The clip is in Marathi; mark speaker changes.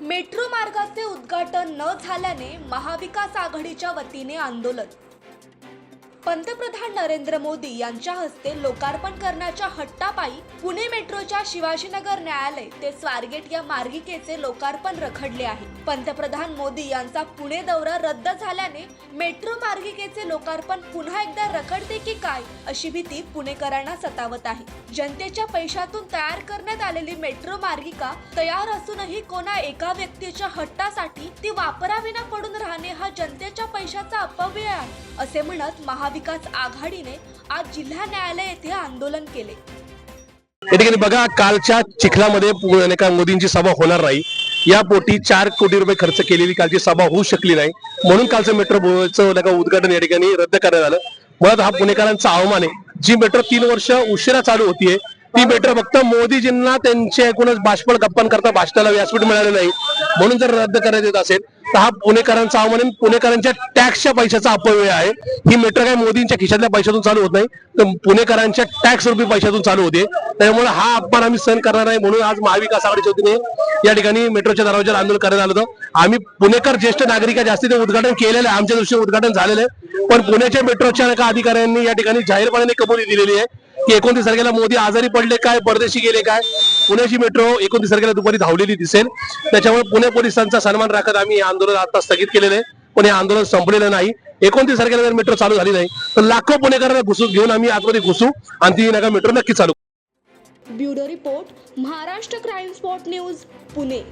Speaker 1: मेट्रो मार्गाचे उद्घाटन न झाल्याने महाविकास आघाडीच्या वतीने आंदोलन. पंतप्रधान नरेंद्र मोदी यांच्या हस्ते लोकार्पण करण्याच्या हट्टापायी पुणे मेट्रोच्या शिवाजीनगर न्यायालय ते स्वारगेट या मार्गिकेचे लोकार्पण रखडले आहे. पंतप्रधान मोदी यांचा पुणे दौरा रद्द झाल्याने मेट्रो मार्गिकेचे लोकार्पण पुन्हा एकदा रखडते की काय अशी भीती पुणेकरांना सतावत आहे. जनतेच्या पैशातून तयार करण्यात आलेली मेट्रो मार्गिका तयार असूनही कोणा एका व्यक्तीच्या हट्टासाठी ती वापराविना पडून राहणे हा जनतेच्या पैशाचा अपव्यय आहे असे म्हणत महाविकास आघाडीने आज जिल्हा न्यायालय येथे आंदोलन केले.
Speaker 2: या ठिकाणी बघा कालच्या चिखलामध्ये का मोदींची सभा होणार नाही. या पोटी चार कोटी रुपये खर्च केलेली कालची सभा होऊ शकली नाही. म्हणून कालचं मेट्रोचं का उद्घाटन या ठिकाणी रद्द करण्यात आलं. मुळात हा पुणेकरांचा अवमान आहे. जी मेट्रो तीन वर्ष उशिरा चालू होतीये ती मेट्रो फक्त मोदीजींना त्यांचे एकूणच बाष्पळ गप्पां करता भाषणाला व्यासपीठ मिळालं नाही. म्हणून जर रद्द करण्यात येत असेल हा पुणेकरांचा अवमान पुणेकरांच्या टॅक्सच्या पैशाचा अपव्यय आहे. ही मेट्रो काय मोदींच्या खिशातल्या पैशातून चालू होत नाही. तर पुणेकरांच्या टॅक्स रुपी पैशातून चालू होते. त्यामुळे हा अपमान आम्ही सहन करणार नाही. म्हणून आज महाविकास आघाडीच्या वतीने या ठिकाणी मेट्रोच्या दरवाजाला आंदोलन करण्यात आलं होतं. आम्ही पुणेकर ज्येष्ठ नागरिक आहे, जास्ती ते उद्घाटन केलेलं आहे. आमच्या दृष्टीने उद्घाटन झालेलं आहे. पण पुण्याच्या मेट्रोच्या एका अधिकाऱ्यांनी या ठिकाणी जाहीरपणाने कबुली दिलेली आहे की एकोणतीस तारखेला मोदी आजारी पडले काय? परदेशी गेले काय? पुण्याची मेट्रो एकोणतीस तारखेला दुपारी धावलेली दिसेल. त्याच्यामुळे पुणे पोलिसांचा सन्मान राखत आम्ही हे आंदोलन आता स्थगित केलेलं आहे. पण हे आंदोलन संपलेलं नाही. एकोणतीस तारखेला जर मेट्रो चालू झाली नाही तर लाखो पुणेकरांना घुसून घेऊन आम्ही आतमध्ये घुसू आणि ती नका मेट्रो नक्की चालू.
Speaker 1: Bureau report Maharashtra crime spot news Pune.